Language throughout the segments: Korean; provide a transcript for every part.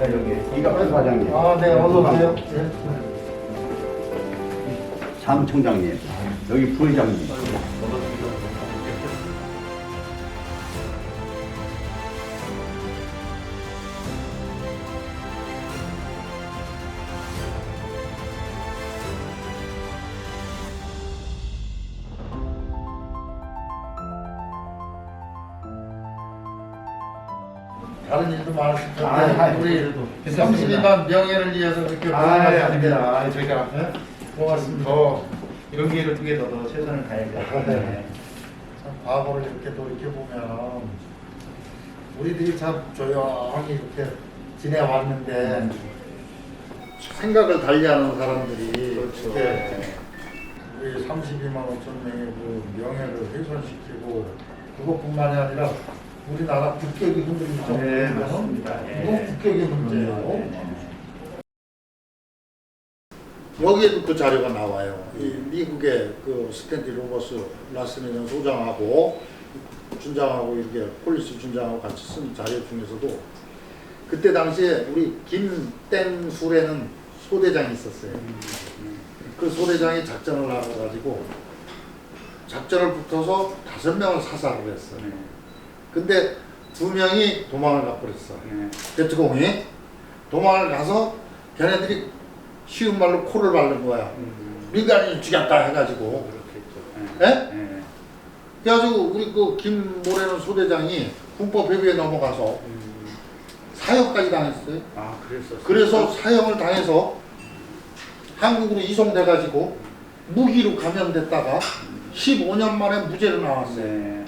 자, 여기 이갑수 사장님, 아, 네, 어서 오세요. 사무총장님, 여기 부회장님. 다른 일도 많으실 텐데 아, 아, 우리 괜찮습니다. 32만 명예를 위해서 그렇게 아, 예. 아닙니다. 아, 저희가 네? 고맙습니다. 더 이런 기회를 통해 더, 더 최선을 다해야 아, 네. 참 과거를 이렇게 돌이켜 보면 우리들이 참 조용히 이렇게 지내왔는데 생각을 달리하는 사람들이 그렇죠. 이렇게 우리 32만 5천 명의 그 명예를 훼손시키고 그것뿐만이 아니라 우리나라 국격이 흔들리죠. 네, 맞습니다. 이건 예. 국격의 문제예요. 네. 여기에도 그 자료가 나와요. 이 미국의 그 스탠디 로버스 라스메전 소장하고 준장하고 이렇게 폴리스 준장하고 같이 쓴 자료 중에서도 그때 당시에 우리 김땡술에는 소대장이 있었어요. 그 소대장이 작전을 나가가지고 작전을 붙어서 다섯 명을 사살을 했어요. 네. 근데 두 명이 도망을 가버렸어. 네. 베트공이 도망을 가서 걔네들이 쉬운 말로 코를 바른 거야. 음, 민간인 죽였다 해가지고. 그렇겠죠. 예? 네. 그래가지고 우리 그 김모래는 소대장이 군법 회비에 넘어가서 음, 사형까지 당했어요. 아, 그랬었어요. 그래서 사형을 당해서 한국으로 이송돼가지고 무기로 감염됐다가 15년 만에 무죄로 나왔어요. 네.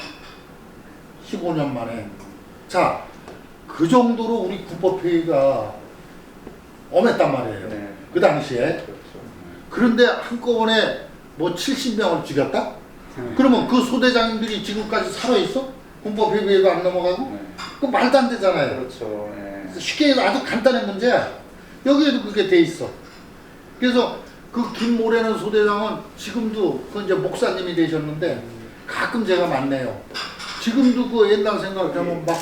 15년 만에. 자, 그 정도로 우리 군법회의가 엄했단 말이에요. 네. 그 당시에. 그렇죠. 그런데 한꺼번에 뭐 70명을 죽였다? 네. 그러면 그 소대장님들이 지금까지 살아있어? 군법회의도 안 넘어가고? 네. 그 말도 안 되잖아요. 그렇죠. 네. 쉽게 얘기해서 아주 간단한 문제야. 여기에도 그게 돼 있어. 그래서 그 김모래는 소대장은 지금도 그 이제 목사님이 되셨는데 가끔 제가 만나요. 지금도 그 옛날 생각을 하면 막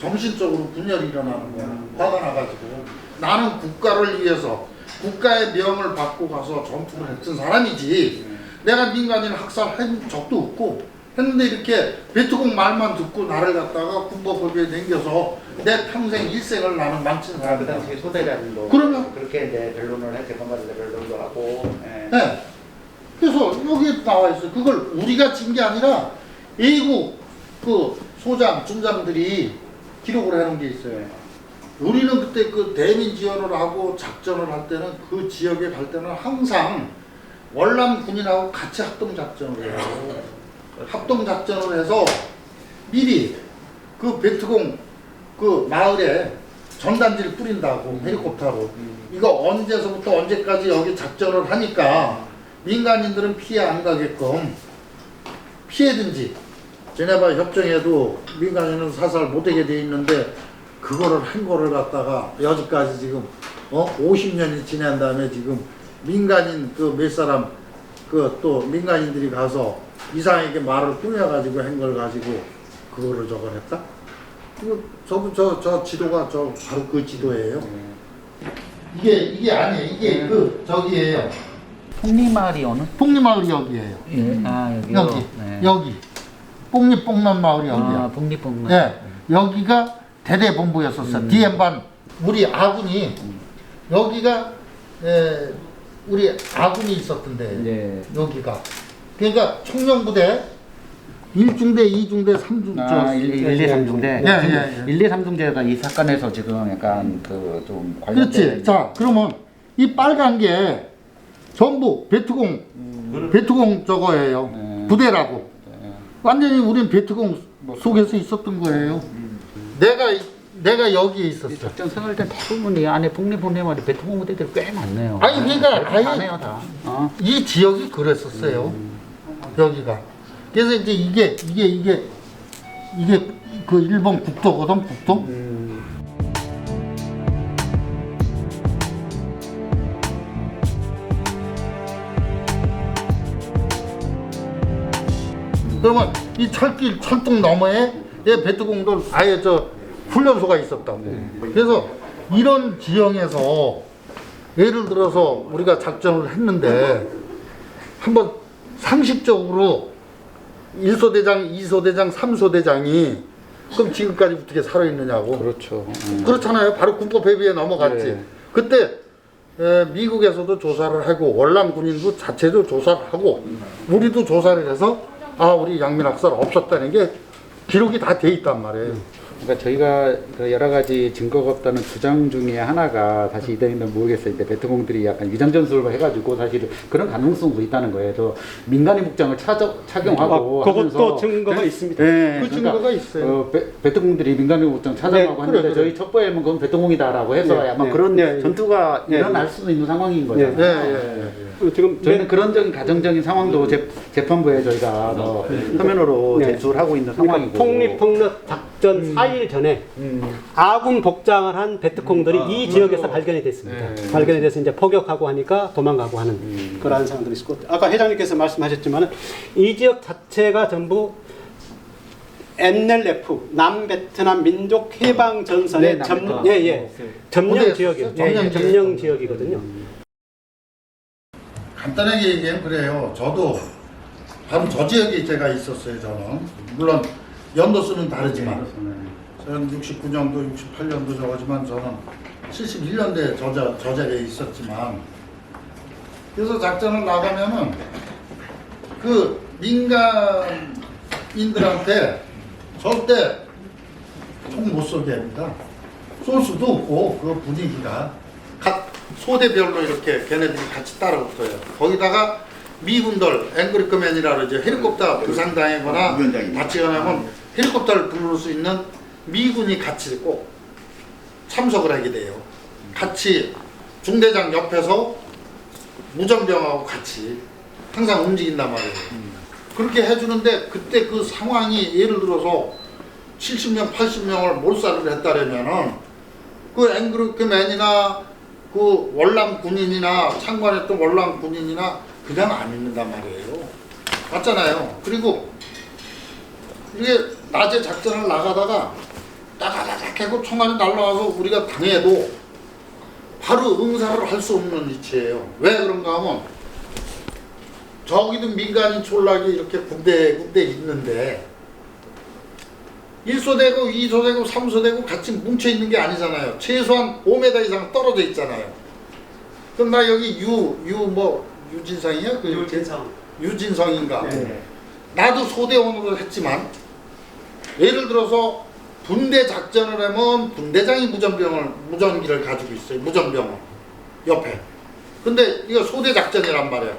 정신적으로 분열이 일어나는 거야. 화가 나가지고. 나는 국가를 위해서 국가의 명을 받고 가서 전투를 했던 사람이지. 내가 민간인 학살한 적도 없고 했는데 이렇게 베트콩 말만 듣고 나를 갖다가 군법법에 남겨서 내 평생 일생을 나는 망친 아, 그 사람이다. 당시 소대장도 그러면- 그렇게 이제 변론을 해 재판받을 때 변론도 하고 예. 네. 그래서 여기에 나와 있어요. 그걸 우리가 진 게 아니라 외국 그 소장, 중장들이 기록을 해놓은 게 있어요. 우리는 그때 그 대민 지원을 하고 작전을 할 때는 그 지역에 갈 때는 항상 월남 군인하고 같이 합동 작전을 해요. 합동 작전을 해서 미리 그 베트공 그 마을에 전단지를 뿌린다고 헬리콥터로 이거 언제서부터 언제까지 여기 작전을 하니까 민간인들은 피해 안 가게끔 피해든지 제네바 협정에도 민간인은 사살 못하게 돼 있는데 그거를 한 거를 갖다가 여기까지 지금 어 50년이 지난 다음에 지금 민간인 그 몇 사람 그 또 민간인들이 가서 이상하게 말을 꾸며 가지고 한 걸 가지고 그거를 저걸 했다? 이거 저, 저, 저 지도가 저 바로 그 지도예요. 이게 이게 아니에요. 이게 그 저기예요. 폭리마을이 어느? 폭리마을이 여기예요. 예. 아 여기요. 여기 네. 여기 뽕리 뽕남 마을이 아 여기야. 북리폭리. 네 여기가 대대 본부였었어. 음. 디엠반 우리 아군이 여기가 에, 우리 아군이 있었던데 네. 여기가 그러니까 청년부대 1중대, 2중대, 3중대 아 1, 1, 2, 3중대. 예, 예, 예. 1, 2, 3중대가 이 사건에서 지금 약간 그 좀 관련된. 그렇지. 자, 그러면 이 빨간 게 전부 베트공, 베트공 저거예요. 네. 부대라고. 네. 완전히 우린 베트공 속에서 있었던 거예요. 내가 내가 여기에 이 있었어. 작전 생활 때 대부분 이 안에 북리폭리마을이 베트콩 부대들이 꽤 많네요. 아니, 그러니까 다 아예- 다네요 다. 어. 이 지역이 그랬었어요. 여기가. 그래서 이제 이게 이게 이게 이게 그 일본 국도거든 국도. 그러면 이 철길 철동 너머에 예, 베트공도 아예 저 훈련소가 있었다고. 그래서 이런 지형에서 예를 들어서 우리가 작전을 했는데 한번 상식적으로 1소대장, 2소대장, 3소대장이 그럼 지금까지 어떻게 살아있느냐고 그렇죠. 그렇잖아요. 바로 군법 회비에 넘어갔지. 네. 그때 에, 미국에서도 조사를 하고 월남 군인도 자체도 조사를 하고 우리도 조사를 해서 아 우리 양민 학살 없었다는 게 기록이 다 돼 있단 말이에요. 그러니까 저희가 그 여러 가지 증거가 없다는 주장 중에 하나가 사실 이대인은 모르겠어요. 때 베트공들이 약간 위장 전술을 해가지고 사실 그런 가능성도 있다는 거예요. 저 민간인 복장을 차저, 착용하고 아, 그것도 하면서 증거가 네? 있습니다. 네, 그 증거가 있어요. 어, 베, 베트공들이 민간인 복장 네, 하는데 그래, 그래. 저희 첩보에는 그건 베트공이다라고 해서 네, 아마 네, 그런 네, 전투가 네, 일어날 네. 수도 있는 상황인 거죠. 네. 예, 예, 예. 그 지금 저희는 그런 적인 가정적인 상황도 재, 재판부에 저희가 뭐 서면으로 네. 제출하고 있는 그러니까 상황이고 폭립폭력 작전 4일 전에 아군 복장을 한 베트콩들이 이 지역에서 발견이 됐습니다. 네. 발견이 돼서 이제 포격하고 하니까 도망가고 하는 그러한 상황들이 있었고 아까 회장님께서 말씀하셨지만 이 지역 자체가 전부 NLF 남베트남 민족 해방 전선의 네, 점, 남베트남. 예, 예. 점령 거기에 지역이에요. 예, 예, 점령 지역. 점령 지역이거든요. 간단하게 얘기하면 그래요. 저도 바로 저 지역에 제가 있었어요. 저는 물론 연도수는 다르지만 저는 69년도, 68년도 저거지만 저는 71년도에 저, 자- 저 자리에 있었지만 그래서 작전을 나가면은 그 민간인들한테 절대 총 못 쏘게 합니다. 쏠 수도 없고 그 분위기가 각 소대별로 이렇게 걔네들이 같이 따라붙어요. 거기다가 미군들 앵그리크맨이라 그러죠. 헬리콥터 부상당하거나. 다치거나 하면 헬리콥터를 부를 수 있는 미군이 같이 꼭 참석을 하게 돼요. 같이 중대장 옆에서 무전병하고 같이 항상 움직인단 말이에요. 그렇게 해주는데 그때 그 상황이 예를 들어서 70명, 80명을 몰살을 했다면은 그 앵그루크맨이나 그 월남 군인이나 참관했던 월남 군인이나 그냥 안 있는단 말이에요. 맞잖아요. 그리고 이게 낮에 작전을 나가다가 따다다닥 하고 총알이 날라와서 우리가 당해도 바로 응사를 할 수 없는 위치예요. 왜 그런가 하면 저기도 민간인 촌락이 이렇게 군데 군데 있는데 1소되고 2소되고 3소되고 같이 뭉쳐 있는 게 아니잖아요. 최소한 5m 이상 떨어져 있잖아요. 그럼 나 여기 유, 유 뭐, 유진성이야? 그 유진성. 유진성인가? 네. 나도 소대원으로 했지만 예를 들어서 분대 작전을 하면 분대장이 무전병을 무전기를 가지고 있어요. 무전병을 옆에. 근데 이거 소대 작전이란 말이야.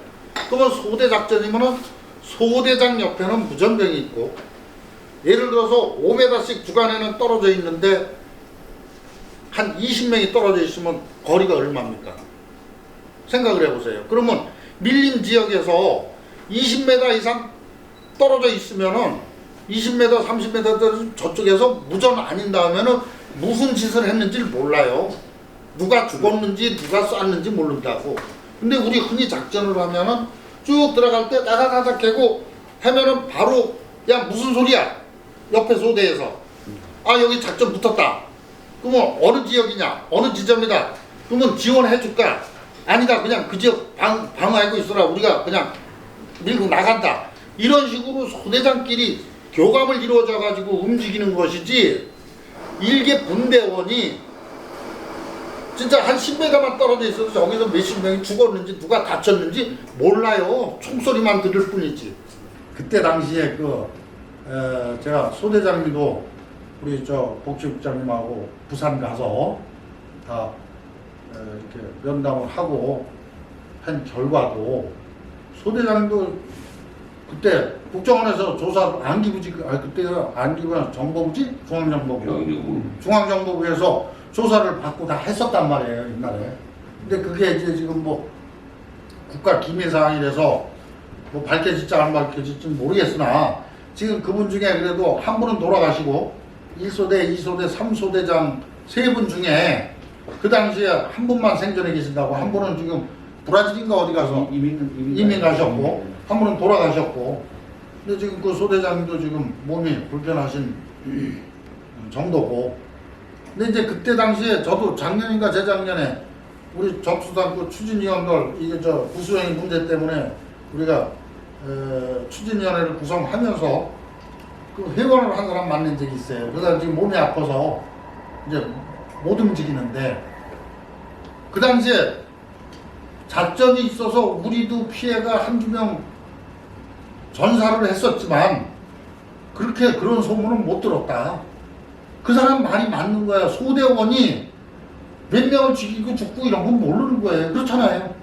그러면 소대 작전이면은 소대장 옆에는 무전병이 있고 예를 들어서 5m씩 주간에는 떨어져 있는데 한 20명이 떨어져 있으면 거리가 얼마입니까? 생각을 해보세요. 그러면 밀림 지역에서 20m 이상 떨어져 있으면은 20m, 30m 떨어져 저쪽에서 무전 아닌 다음에는 무슨 짓을 했는지를 몰라요. 누가 죽었는지 누가 쐈는지 모른다고. 근데 우리 흔히 작전을 하면은 쭉 들어갈 때 따다다닥 개고 하면은 바로 야 무슨 소리야? 옆에 소대에서 아 여기 작전 붙었다. 그러면 어느 지역이냐? 어느 지점이다. 그러면 지원해 줄까? 아니다. 그냥 그 지역 방, 방어하고 있어라. 우리가 그냥 밀고 나간다. 이런 식으로 소대장끼리 교감을 이루어져 가지고 움직이는 것이지 일개 분대원이 진짜 한 10m만 떨어져 있어서 저기서 몇십 명이 죽었는지 누가 다쳤는지 몰라요. 총소리만 들을 뿐이지. 그때 당시에 그 에, 제가 소대장님도 우리 저 복지국장님하고 부산 가서 다 에, 이렇게 면담을 하고 한 결과도 소대장도 그때 국정원에서 조사 안기부지 아 그때가 안기부가 정보부지? 중앙정보부. 중앙정보부에서 조사를 받고 다 했었단 말이에요 옛날에. 근데 그게 이제 지금 뭐 국가 기밀 사항이라서 뭐 밝혀질지 안 밝혀질지 모르겠으나 지금 그분 중에 그래도 한 분은 돌아가시고 1소대, 2소대, 3소대장 세 분 중에 그 당시에 한 분만 생존해 계신다고 한 분은 지금 브라질인가 어디 가서 이민 이민, 이민 가셨고 한 분은 돌아가셨고 근데 지금 그 소대장님도 지금 몸이 불편하신 정도고 근데 이제 그때 당시에 저도 작년인가 재작년에 우리 접수단 그 추진위원들 이게 저 부수행위 문제 때문에 우리가 에, 추진위원회를 구성하면서 그 회원을 한 사람 만난 적이 있어요. 그러다 지금 몸이 아파서 이제 못 움직이는데 그 당시에 작전이 있어서 우리도 피해가 한두 명 전사를 했었지만 그렇게 그런 소문은 못 들었다. 그 사람 말이 맞는 거야. 소대원이 몇 명을 죽이고 죽고 이런 건 모르는 거예요. 그렇잖아요.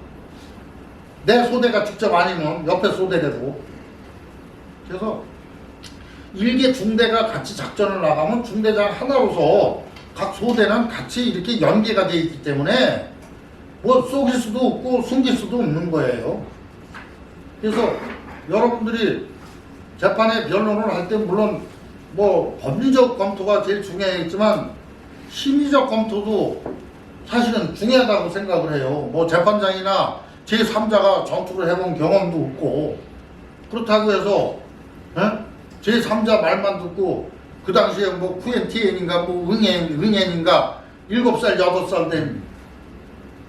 내 소대가 직접 아니면 옆에 소대라도. 그래서 일개 중대가 같이 작전을 나가면 중대장 하나로서 각 소대는 같이 이렇게 연계가 되어 있기 때문에 뭐 쏘길 수도 없고 숨길 수도 없는 거예요. 그래서 여러분들이 재판에 변론을 할 때 물론 뭐 법리적 검토가 제일 중요하겠지만 심리적 검토도 사실은 중요하다고 생각을 해요. 뭐 재판장이나 제3자가 전투를 해본 경험도 없고 그렇다고 해서 제3자 말만 듣고 그 당시에 뭐 QNTN인가 뭐 응애, 응애인가 7살, 8살 된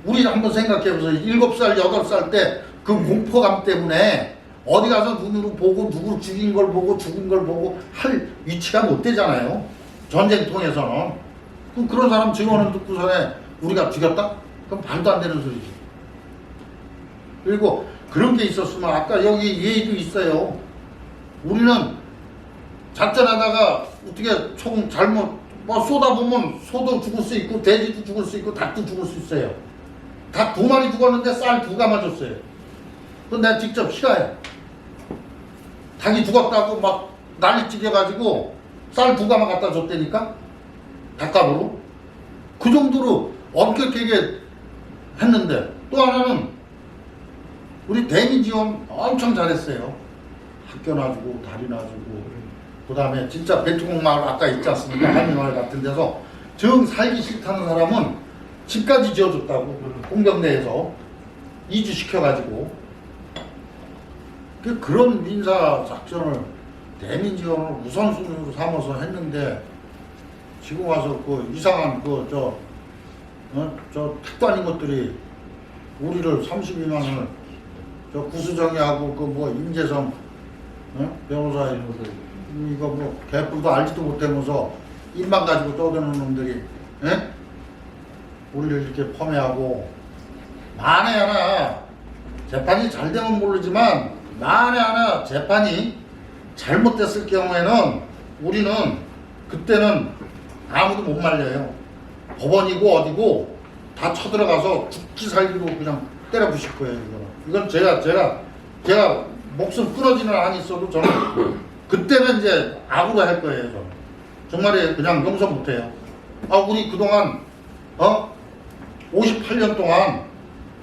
우리 한번 생각해 보세요. 7살, 8살 때 그 공포감 때문에 어디 가서 눈으로 보고 누구 죽인 걸 보고 죽은 걸 보고 할 위치가 못 되잖아요. 전쟁통에서는. 그럼 그런 사람 증언을 듣고서는 우리가 죽였다? 그럼 말도 안 되는 소리지. 그리고 그런 게 있었으면 아까 여기 예의도 있어요. 우리는 작전하다가 어떻게 총 잘못 뭐 쏟아보면 소도 죽을 수 있고 돼지도 죽을 수 있고 닭도 죽을 수 있어요. 닭 두 마리 죽었는데 쌀 두 가마 줬어요. 그건 내가 직접 실화야. 닭이 죽었다고 막 난리 찌개가지고 쌀 두 가마 갖다 줬다니까? 닭값으로? 그 정도로 엄격하게 했는데 또 하나는 우리 대미 지원 엄청 잘했어요. 학교 놔주고 다리 놔주고 그 다음에 진짜 베트콩 마을 아까 있지 않습니까? 한인마을 같은 데서 정 살기 싫다는 사람은 집까지 지어줬다고 공격 내에서 이주시켜가지고 그 그런 민사 작전을 대민 지원을 우선순위로 삼아서 했는데 지금 와서 그 이상한 그저 어? 저 특단인 것들이 우리를 32만 원을 저 구수정이하고 그 뭐 임재성 어? 변호사 이거 뭐 개뿔도 알지도 못하면서 입만 가지고 떠드는 놈들이 예? 우리를 이렇게 펌해하고 만에 하나 재판이 잘 되면 모르지만 만에 하나 재판이 잘못됐을 경우에는 우리는 그때는 아무도 못 말려요. 법원이고 어디고 다 쳐들어가서 죽기 살기로 그냥 때려 부실 거예요. 이거는. 이건 제가 제가 제가 목숨 끊어지는 한이 있어도 저는 그때는 이제 악으로 할 거예요. 저는. 정말에 그냥 용서 못해요. 아 우리 그동안 어 58년 동안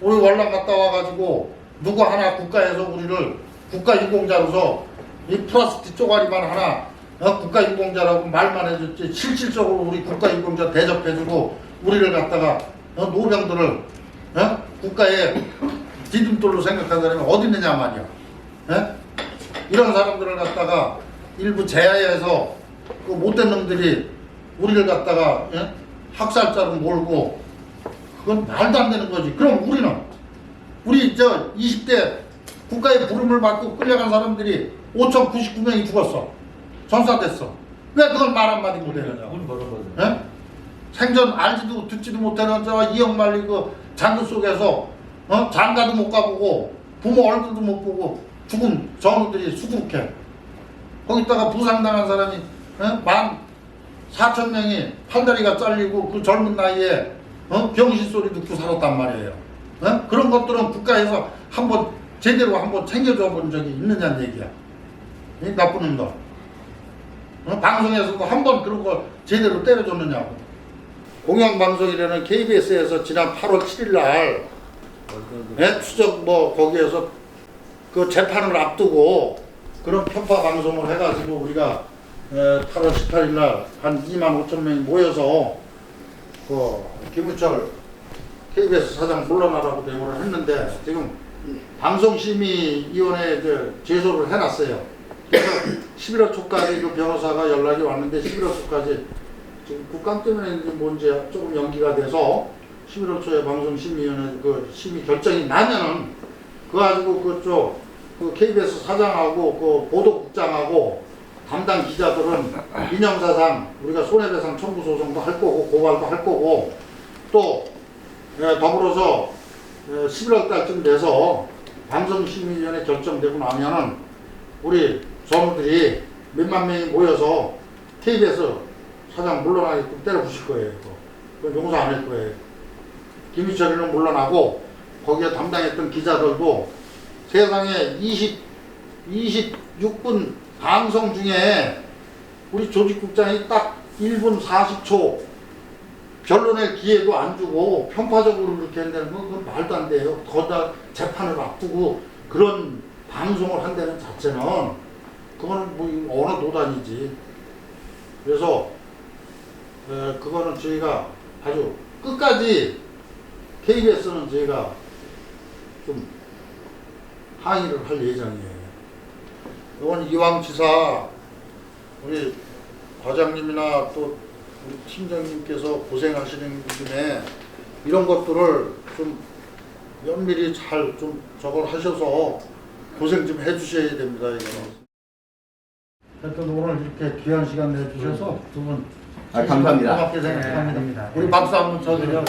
우리 월남 갔다 와가지고 누구 하나 국가에서 우리를 국가 유공자로서 이 플라스틱 쪼가리만 하나 어, 국가 유공자라고 말만 해줬지 실질적으로 우리 국가 유공자 대접해주고 우리를 갖다가 어, 노병들을 어? 국가의 디딤돌로 생각하는 사람이 어디 있느냐 말이야. 예? 이런 사람들을 갖다가 일부 제야에서 그 못된 놈들이 우리를 갖다가 예? 학살자로 몰고 그건 말도 안 되는 거지. 그럼 우리는 우리 저 20대 국가의 부름을 받고 끌려간 사람들이 5,099명이 죽었어. 전사됐어. 왜 그걸 말 한마디 못해냐고. 예? 생전 알지도 듣지도 못하는 저 이영만리 그 장그 속에서 어? 장가도 못 가보고 부모 얼굴도 못 보고 죽은 전우들이 수두룩해. 거기다가 부상당한 사람이 어? 만 사천 명이 팔다리가 잘리고 그 젊은 나이에 어? 병신 소리 듣고 살았단 말이에요. 어? 그런 것들은 국가에서 한번 제대로 한번 챙겨줘 본 적이 있느냐는 얘기야. 이 나쁜 놈들. 어? 방송에서도 한 번 그런 거 제대로 때려줬느냐고. 공영방송이라는 KBS에서 지난 8월 7일 날 예? 추적 뭐 거기에서 그 재판을 앞두고 그런 편파 방송을 해가지고 우리가 에, 8월 18일 날한 2만 5천 명이 모여서 그 김우철 KBS 사장 물러나라고 대모를 했는데 지금 방송심의위원회에 제소를 해놨어요. 그래서 11월 초까지 그 변호사가 연락이 왔는데 11월 초까지 지금 국감 때문에 뭔지 조금 연기가 돼서 11월 초에 방송심의위원회 그 심의 결정이 나면은 그거 가지고 그쪽 그 KBS 사장하고 그 보도국장하고 담당 기자들은 민영사상 우리가 손해배상 청구 소송도 할 거고 고발도 할 거고 또 예, 더불어서 11월 달쯤 돼서 방송심의위원회 결정되고 나면은 우리 전우들이 몇만 명이 모여서 KBS 사장 물러나게끔 때려 부실 거예요. 그건 용서 안 할 거예요. 김희철이는 물러나고 거기에 담당했던 기자들도 세상에 20, 26분 방송 중에 우리 조직국장이 딱 1분 40초 변론할 기회도 안 주고 편파적으로 그렇게 한다는 건 그건 말도 안 돼요. 거기다 재판을 앞두고 그런 방송을 한다는 자체는 그거는 뭐 어느 노단이지. 그래서 에, 그거는 저희가 아주 끝까지 KBS는 저희가 좀 항의를 할 예정이에요. 이번 이왕 지사 우리 과장님이나 또 우리 팀장님께서 고생하시는 중에 이런 것들을 좀 면밀히 잘 좀 저걸 하셔서 고생 좀 해주셔야 됩니다. 이거는. 하여튼 오늘 이렇게 귀한 시간 내주셔서 두 분 아, 감사합니다. 고맙게 생각합니다. 우리 박수 한번 쳐드려.